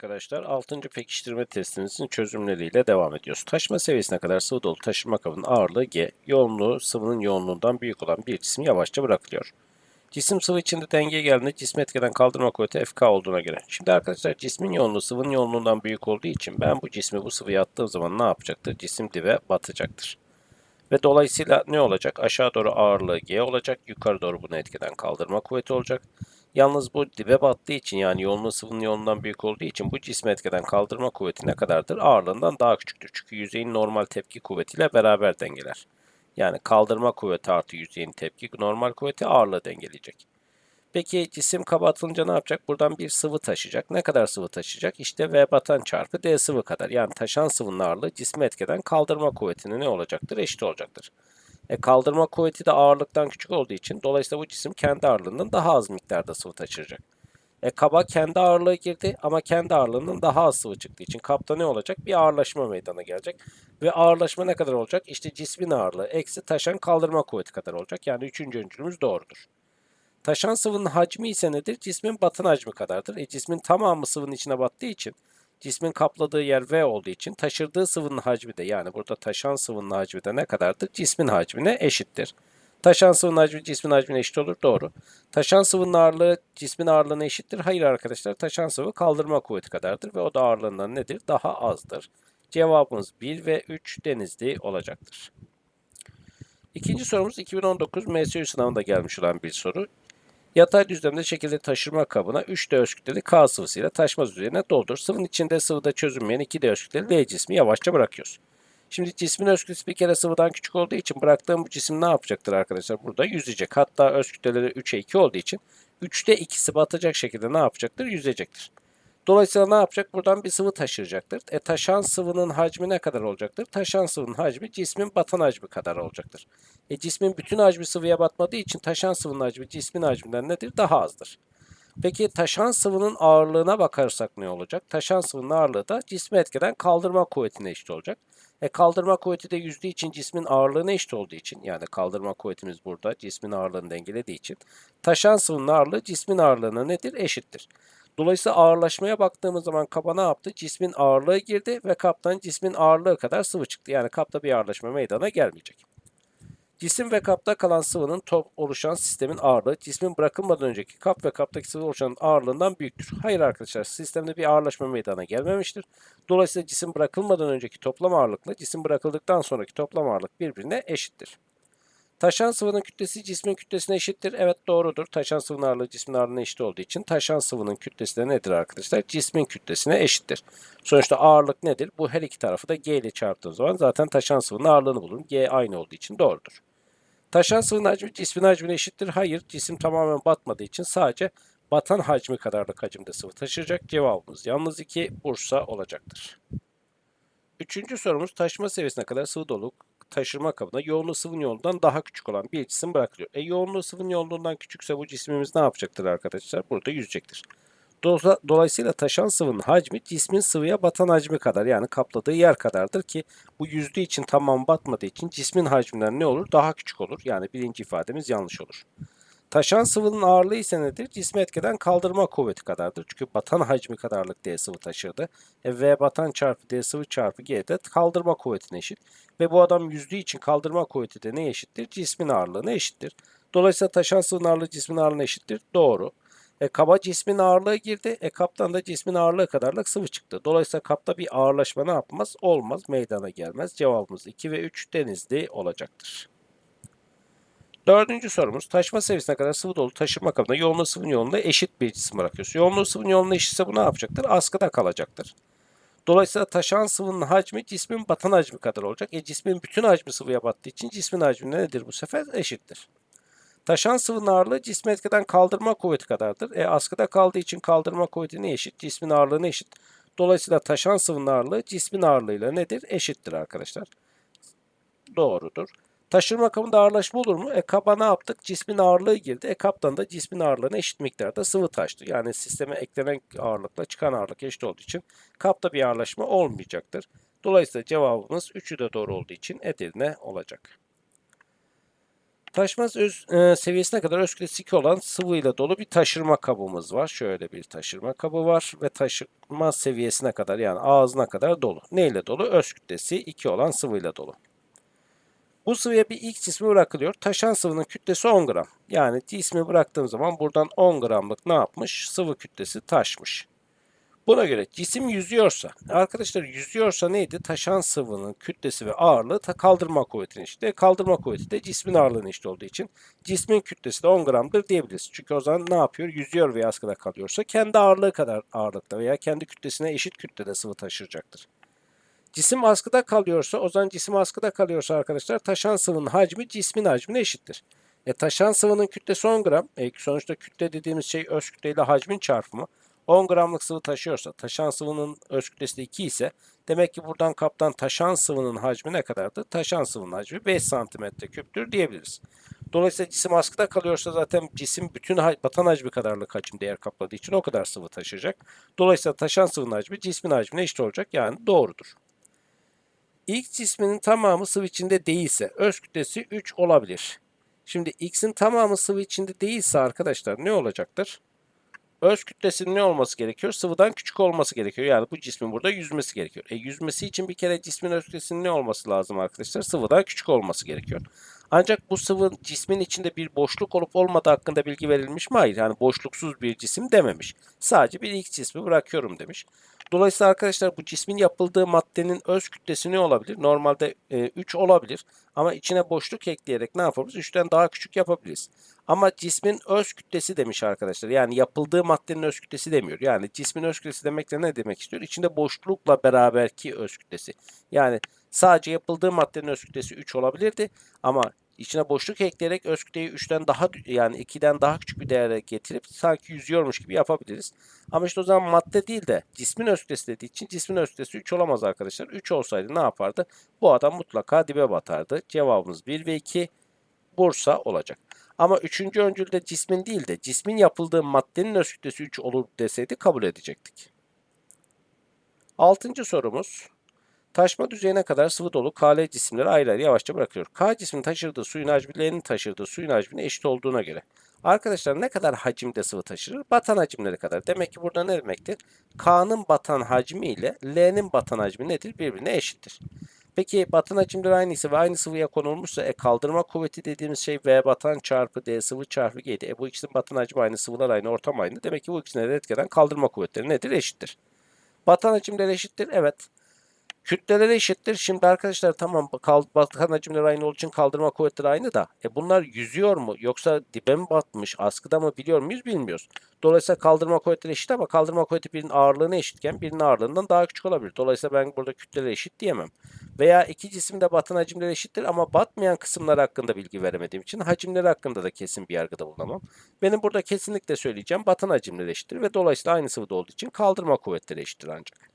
arkadaşlar 6. pekiştirme testimizin çözümleriyle devam ediyoruz. Taşma seviyesine kadar sıvı dolu taşıma kabının ağırlığı G, yoğunluğu sıvının yoğunluğundan büyük olan bir cisim yavaşça bırakılıyor. Cisim sıvı içinde dengeye geldiğinde cismi etkeden kaldırma kuvveti FK olduğuna göre. Şimdi arkadaşlar cismin yoğunluğu sıvının yoğunluğundan büyük olduğu için ben bu cismi bu sıvıya attığım zaman ne yapacaktır? Cisim dibe batacaktır. Ve dolayısıyla ne olacak? Aşağı doğru ağırlığı G olacak. Yukarı doğru bunu etkeden kaldırma kuvveti olacak. Yalnız bu dibe battığı için yani yoğunluğu sıvının yoğunluğundan büyük olduğu için bu cisme etkeden kaldırma kuvveti ne kadardır? Ağırlığından daha küçüktür. Çünkü yüzeyin normal tepki kuvvetiyle beraber dengeler. Yani kaldırma kuvveti artı yüzeyin tepki normal kuvveti ağırlığı dengeleyecek. Peki cisim kaba atılınca ne yapacak? Buradan bir sıvı taşıyacak. Ne kadar sıvı taşıyacak? İşte V batan çarpı D sıvı kadar. Yani taşan sıvının ağırlığı cisme etkeden kaldırma kuvvetine ne olacaktır? Eşit olacaktır. E, kaldırma kuvveti de ağırlıktan küçük olduğu için dolayısıyla bu cisim kendi ağırlığından daha az miktarda sıvı taşıyacak. E, kaba kendi ağırlığı girdi ama kendi ağırlığından daha az sıvı çıktığı için kapta ne olacak? Bir ağırlaşma meydana gelecek. Ve ağırlaşma ne kadar olacak? İşte cismin ağırlığı eksi taşan kaldırma kuvveti kadar olacak. Yani üçüncü öncülümüz doğrudur. Taşan sıvının hacmi ise nedir? Cismin batın hacmi kadardır. E, cismin tamamı sıvının içine battığı için cismin kapladığı yer V olduğu için taşırdığı sıvının hacmi de yani burada taşan sıvının hacmi de ne kadardır? Cismin hacmine eşittir. Taşan sıvının hacmi cismin hacmine eşit olur. Doğru. Taşan sıvının ağırlığı cismin ağırlığına eşittir. Hayır arkadaşlar. Taşan sıvı kaldırma kuvveti kadardır ve o da ağırlığından nedir? Daha azdır. Cevabımız 1 ve 3 denizli olacaktır. İkinci sorumuz 2019 MSÜ sınavında gelmiş olan bir soru. Yatay düzlemde şekilde taşırma kabına 3D öz kütleli K sıvısıyla taşmaz üzerine doldur. Sıvının içinde sıvıda çözünmeyen 2D öz kütleli L cismi yavaşça bırakıyoruz. Şimdi cismin kütlesi bir kere sıvıdan küçük olduğu için bıraktığım bu cisim ne yapacaktır arkadaşlar? Burada yüzecek. Hatta öz kütleleri 3'e 2 olduğu için 3'te ikisi batacak şekilde ne yapacaktır? Yüzecektir. Dolayısıyla ne yapacak? Buradan bir sıvı taşıyacaktır. E taşan sıvının hacmi ne kadar olacaktır? Taşan sıvının hacmi cismin batan hacmi kadar olacaktır. E cismin bütün hacmi sıvıya batmadığı için taşan sıvının hacmi cismin hacminden nedir? Daha azdır. Peki taşan sıvının ağırlığına bakarsak ne olacak? Taşan sıvının ağırlığı da cismi etkeden kaldırma kuvvetine eşit olacak. E kaldırma kuvveti de yüzdüğü için cismin ağırlığına eşit olduğu için yani kaldırma kuvvetimiz burada cismin ağırlığını dengelediği için taşan sıvının ağırlığı cismin ağırlığına nedir? Eşittir. Dolayısıyla ağırlaşmaya baktığımız zaman kaba ne yaptı? Cismin ağırlığı girdi ve kaptan cismin ağırlığı kadar sıvı çıktı. Yani kapta bir ağırlaşma meydana gelmeyecek. Cisim ve kapta kalan sıvının top oluşan sistemin ağırlığı cismin bırakılmadan önceki kap ve kaptaki sıvı oluşan ağırlığından büyüktür. Hayır arkadaşlar sistemde bir ağırlaşma meydana gelmemiştir. Dolayısıyla cisim bırakılmadan önceki toplam ağırlıkla cisim bırakıldıktan sonraki toplam ağırlık birbirine eşittir. Taşan sıvının kütlesi cismin kütlesine eşittir. Evet doğrudur. Taşan sıvının ağırlığı cismin ağırlığına eşit olduğu için taşan sıvının kütlesi de nedir arkadaşlar? Cismin kütlesine eşittir. Sonuçta ağırlık nedir? Bu her iki tarafı da G ile çarptığım zaman zaten taşan sıvının ağırlığını bulurum. G aynı olduğu için doğrudur. Taşan sıvının hacmi cismin hacmine eşittir. Hayır, cisim tamamen batmadığı için sadece batan hacmi kadarlık hacimde sıvı taşıyacak. Cevabımız yalnız 2 Bursa olacaktır. Üçüncü sorumuz taşıma seviyesine kadar sıvı dolu taşırma kabına yoğunluğu sıvının yoğunluğundan daha küçük olan bir cisim bırakılıyor. E yoğunluğu sıvının yoğunluğundan küçükse bu cismimiz ne yapacaktır arkadaşlar? Burada yüzecektir. Dolayısıyla taşan sıvının hacmi cismin sıvıya batan hacmi kadar yani kapladığı yer kadardır ki bu yüzdüğü için tamam batmadığı için cismin hacminden ne olur? Daha küçük olur. Yani birinci ifademiz yanlış olur. Taşan sıvının ağırlığı ise nedir? Cismi etkeden kaldırma kuvveti kadardır. Çünkü batan hacmi kadarlık D sıvı taşırdı. E, v batan çarpı D sıvı çarpı G de kaldırma kuvvetine eşit. Ve bu adam yüzdüğü için kaldırma kuvveti de ne eşittir? Cismin ağırlığına eşittir. Dolayısıyla taşan sıvının ağırlığı cismin ağırlığına eşittir. Doğru. E, kaba cismin ağırlığı girdi. E, kaptan da cismin ağırlığı kadarlık sıvı çıktı. Dolayısıyla kapta bir ağırlaşma ne yapmaz? Olmaz. Meydana gelmez. Cevabımız 2 ve 3 denizli olacaktır. Dördüncü sorumuz taşma seviyesine kadar sıvı dolu taşıma kabına yoğunluğu sıvının yoğunluğuna eşit bir cisim bırakıyoruz. Yoğunluğu sıvının yoğunluğuna eşitse bu ne yapacaktır? Askıda kalacaktır. Dolayısıyla taşan sıvının hacmi cismin batan hacmi kadar olacak. E cismin bütün hacmi sıvıya battığı için cismin hacmi nedir bu sefer? Eşittir. Taşan sıvının ağırlığı cismi etkiden kaldırma kuvveti kadardır. E askıda kaldığı için kaldırma kuvveti ne eşit? Cismin ağırlığına eşit. Dolayısıyla taşan sıvının ağırlığı cismin ağırlığıyla nedir? Eşittir arkadaşlar. Doğrudur. Taşırma kabında ağırlaşma olur mu? E kaba ne yaptık? Cismin ağırlığı girdi. E kaptan da cismin ağırlığına eşit miktarda sıvı taştı. Yani sisteme eklenen ağırlıkla çıkan ağırlık eşit olduğu için kapta bir ağırlaşma olmayacaktır. Dolayısıyla cevabımız 3'ü de doğru olduğu için Edirne olacak. Taşma öz, e, seviyesine kadar öz kütlesi 2 olan sıvıyla dolu bir taşırma kabımız var. Şöyle bir taşırma kabı var ve taşırma seviyesine kadar yani ağzına kadar dolu. Ne ile dolu? Öz kütlesi 2 olan sıvıyla dolu. Bu sıvıya bir ilk cismi bırakılıyor. Taşan sıvının kütlesi 10 gram. Yani cismi bıraktığım zaman buradan 10 gramlık ne yapmış? Sıvı kütlesi taşmış. Buna göre cisim yüzüyorsa, arkadaşlar yüzüyorsa neydi? Taşan sıvının kütlesi ve ağırlığı ta kaldırma kuvvetine eşit. E, Kaldırma kuvveti de cismin ağırlığına eşit olduğu için cismin kütlesi de 10 gramdır diyebiliriz. Çünkü o zaman ne yapıyor? Yüzüyor veya askıda kalıyorsa kendi ağırlığı kadar ağırlıkta veya kendi kütlesine eşit kütlede sıvı taşıyacaktır. Cisim askıda kalıyorsa, o zaman cisim askıda kalıyorsa arkadaşlar taşan sıvının hacmi cismin hacmine eşittir. E, taşan sıvının kütlesi 10 gram. E, sonuçta kütle dediğimiz şey öz kütleyle hacmin çarpımı. 10 gramlık sıvı taşıyorsa, taşan sıvının öz kütlesi de 2 ise demek ki buradan kaptan taşan sıvının hacmi ne kadardır? Taşan sıvının hacmi 5 santimetre küptür diyebiliriz. Dolayısıyla cisim askıda kalıyorsa zaten cisim bütün batan hacmi kadarlık hacim değer kapladığı için o kadar sıvı taşıyacak. Dolayısıyla taşan sıvının hacmi cismin hacmine eşit olacak. Yani doğrudur. İlk cisminin tamamı sıvı içinde değilse öz kütlesi 3 olabilir. Şimdi x'in tamamı sıvı içinde değilse arkadaşlar ne olacaktır? Öz kütlesinin ne olması gerekiyor? Sıvıdan küçük olması gerekiyor. Yani bu cismin burada yüzmesi gerekiyor. E yüzmesi için bir kere cismin öz kütlesinin ne olması lazım arkadaşlar? Sıvıdan küçük olması gerekiyor. Ancak bu sıvı cismin içinde bir boşluk olup olmadığı hakkında bilgi verilmiş mi? Hayır. Yani boşluksuz bir cisim dememiş. Sadece bir ilk cismi bırakıyorum demiş. Dolayısıyla arkadaşlar bu cismin yapıldığı maddenin öz kütlesi ne olabilir? Normalde e, 3 olabilir. Ama içine boşluk ekleyerek ne yapabiliriz? 3'ten daha küçük yapabiliriz. Ama cismin öz kütlesi demiş arkadaşlar. Yani yapıldığı maddenin öz kütlesi demiyor. Yani cismin öz kütlesi demekle ne demek istiyor? İçinde boşlukla beraberki öz kütlesi. Yani sadece yapıldığı maddenin öz kütlesi 3 olabilirdi. Ama içine boşluk ekleyerek öz kütleyi 3'ten daha yani 2'den daha küçük bir değere getirip sanki yüzüyormuş gibi yapabiliriz. Ama işte o zaman madde değil de cismin öz kütlesi dediği için cismin öz kütlesi 3 olamaz arkadaşlar. 3 olsaydı ne yapardı? Bu adam mutlaka dibe batardı. Cevabımız 1 ve 2 Bursa olacak. Ama üçüncü öncülde cismin değil de cismin yapıldığı maddenin öz kütlesi 3 olur deseydi kabul edecektik. Altıncı sorumuz. Taşma düzeyine kadar sıvı dolu KL cisimleri ayrı ayrı yavaşça bırakıyor. K cismin taşırdığı suyun hacmi L'nin taşırdığı suyun hacmine eşit olduğuna göre. Arkadaşlar ne kadar hacimde sıvı taşırır? Batan hacimleri kadar. Demek ki burada ne demektir? K'nın batan hacmi ile L'nin batan hacmi nedir? Birbirine eşittir. Peki batan hacimleri aynıysa ve aynı sıvıya konulmuşsa e, kaldırma kuvveti dediğimiz şey V batan çarpı D sıvı çarpı G'di. E, bu ikisinin batan hacmi aynı, sıvılar aynı, ortam aynı. Demek ki bu ikisine de etkilen kaldırma kuvvetleri nedir? Eşittir. Batan hacimleri eşittir. Evet. Kütleleri eşittir. Şimdi arkadaşlar tamam batan hacimleri aynı olduğu için kaldırma kuvvetleri aynı da e bunlar yüzüyor mu yoksa dibe mi batmış askıda mı biliyor muyuz bilmiyoruz. Dolayısıyla kaldırma kuvvetleri eşit ama kaldırma kuvveti birinin ağırlığına eşitken birinin ağırlığından daha küçük olabilir. Dolayısıyla ben burada kütleleri eşit diyemem. Veya iki cisim de batan hacimleri eşittir ama batmayan kısımlar hakkında bilgi veremediğim için hacimleri hakkında da kesin bir yargıda bulunamam. Benim burada kesinlikle söyleyeceğim batan hacimleri eşittir ve dolayısıyla aynı sıvıda olduğu için kaldırma kuvvetleri eşittir ancak.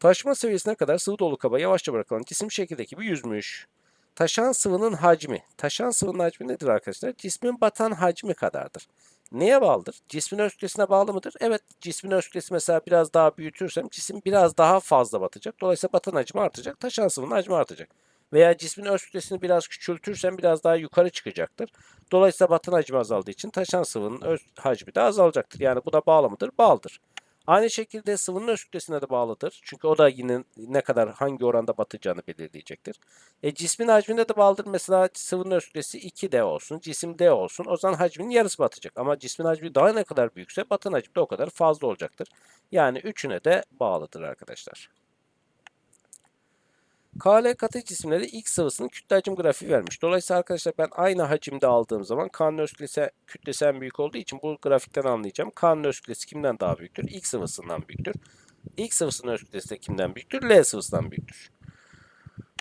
Taşma seviyesine kadar sıvı dolu kaba yavaşça bırakılan cisim şekildeki bir yüzmüş. Taşan sıvının hacmi. Taşan sıvının hacmi nedir arkadaşlar? Cismin batan hacmi kadardır. Neye bağlıdır? Cismin öz kütlesine bağlı mıdır? Evet, cismin öz kütlesi mesela biraz daha büyütürsem cisim biraz daha fazla batacak. Dolayısıyla batan hacmi artacak. Taşan sıvının hacmi artacak. Veya cismin öz kütlesini biraz küçültürsem biraz daha yukarı çıkacaktır. Dolayısıyla batan hacmi azaldığı için taşan sıvının öz hacmi de azalacaktır. Yani bu da bağlı mıdır? Bağlıdır. Aynı şekilde sıvının öz de bağlıdır. Çünkü o da yine ne kadar hangi oranda batacağını belirleyecektir. E, cismin hacmine de bağlıdır. Mesela sıvının öz kütlesi 2D olsun, cisim D olsun. O zaman hacminin yarısı batacak. Ama cismin hacmi daha ne kadar büyükse batan hacmi de o kadar fazla olacaktır. Yani üçüne de bağlıdır arkadaşlar. KL katı cisimleri X sıvısının kütle hacim grafiği vermiş. Dolayısıyla arkadaşlar ben aynı hacimde aldığım zaman K'nın öz kütlesi, en büyük olduğu için bu grafikten anlayacağım. K'nın öz kimden daha büyüktür? X sıvısından büyüktür. X sıvısının öz de kimden büyüktür? L sıvısından büyüktür.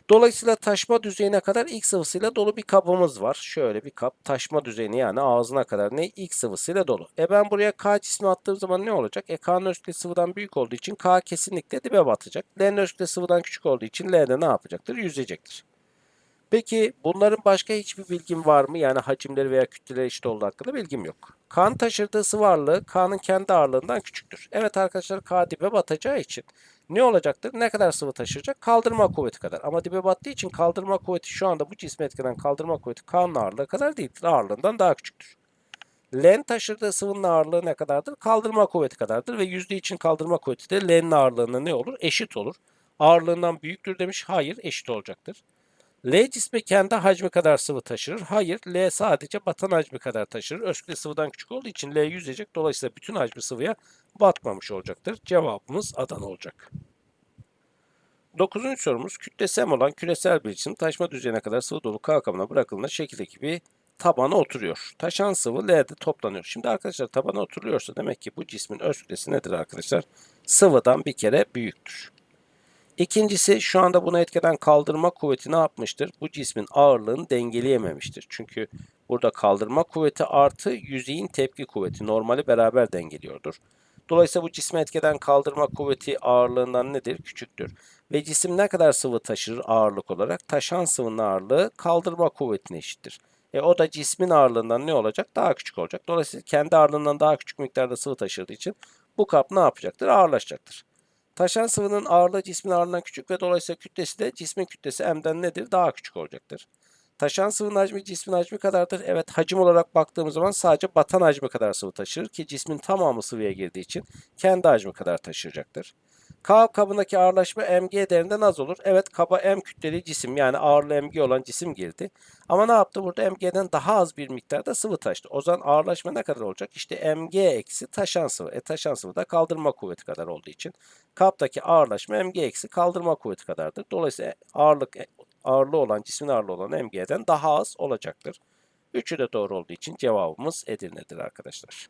Dolayısıyla taşma düzeyine kadar X sıvısıyla dolu bir kabımız var. Şöyle bir kap taşma düzeyine yani ağzına kadar ne X sıvısıyla dolu. E ben buraya K cismi attığım zaman ne olacak? E K'nın kütlesi sıvıdan büyük olduğu için K kesinlikle dibe batacak. L'nin kütlesi sıvıdan küçük olduğu için L'de ne yapacaktır? Yüzecektir. Peki bunların başka hiçbir bilgin var mı? Yani hacimleri veya kütleleri eşit olduğu hakkında bilgim yok. K'nın taşıdığı sıvı ağırlığı K'nın kendi ağırlığından küçüktür. Evet arkadaşlar K dibe batacağı için ne olacaktır? Ne kadar sıvı taşıracak? Kaldırma kuvveti kadar. Ama dibe battığı için kaldırma kuvveti şu anda bu cisme etkilenen kaldırma kuvveti K'nın ağırlığı kadar değildir. Ağırlığından daha küçüktür. L'nin taşıdığı sıvının ağırlığı ne kadardır? Kaldırma kuvveti kadardır ve yüzde için kaldırma kuvveti de L'nin ağırlığına ne olur? Eşit olur. Ağırlığından büyüktür demiş. Hayır, eşit olacaktır. L cismi kendi hacmi kadar sıvı taşırır. Hayır, L sadece batan hacmi kadar taşırır. Öz kütle sıvıdan küçük olduğu için L yüzecek. Dolayısıyla bütün hacmi sıvıya batmamış olacaktır. Cevabımız Adana olacak. Dokuzuncu sorumuz kütlesi M olan küresel bir cisim taşma düzeyine kadar sıvı dolu K kabına bırakıldığında şekildeki bir tabana oturuyor. Taşan sıvı L'de toplanıyor. Şimdi arkadaşlar tabana oturuyorsa demek ki bu cismin öz kütlesi nedir arkadaşlar? Sıvıdan bir kere büyüktür. İkincisi şu anda buna etkeden kaldırma kuvveti ne yapmıştır? Bu cismin ağırlığını dengeleyememiştir. Çünkü burada kaldırma kuvveti artı yüzeyin tepki kuvveti normali beraber dengeliyordur. Dolayısıyla bu cisme etkeden kaldırma kuvveti ağırlığından nedir? Küçüktür. Ve cisim ne kadar sıvı taşır ağırlık olarak? Taşan sıvının ağırlığı kaldırma kuvvetine eşittir. E o da cismin ağırlığından ne olacak? Daha küçük olacak. Dolayısıyla kendi ağırlığından daha küçük miktarda sıvı taşıdığı için bu kap ne yapacaktır? Ağırlaşacaktır. Taşan sıvının ağırlığı cismin ağırlığından küçük ve dolayısıyla kütlesi de cismin kütlesi m'den nedir? Daha küçük olacaktır. Taşan sıvının hacmi cismin hacmi kadardır. Evet hacim olarak baktığımız zaman sadece batan hacmi kadar sıvı taşır ki cismin tamamı sıvıya girdiği için kendi hacmi kadar taşıyacaktır. K kabındaki ağırlaşma mg değerinden az olur. Evet kaba m kütleli cisim yani ağırlığı mg olan cisim girdi. Ama ne yaptı? Burada mg'den daha az bir miktarda sıvı taştı. O zaman ağırlaşma ne kadar olacak? İşte mg eksi taşan sıvı. E taşan sıvı da kaldırma kuvveti kadar olduğu için kaptaki ağırlaşma mg eksi kaldırma kuvveti kadardır. Dolayısıyla ağırlık ağırlığı olan cismin ağırlığı olan mg'den daha az olacaktır. Üçü de doğru olduğu için cevabımız Edirne'dir arkadaşlar.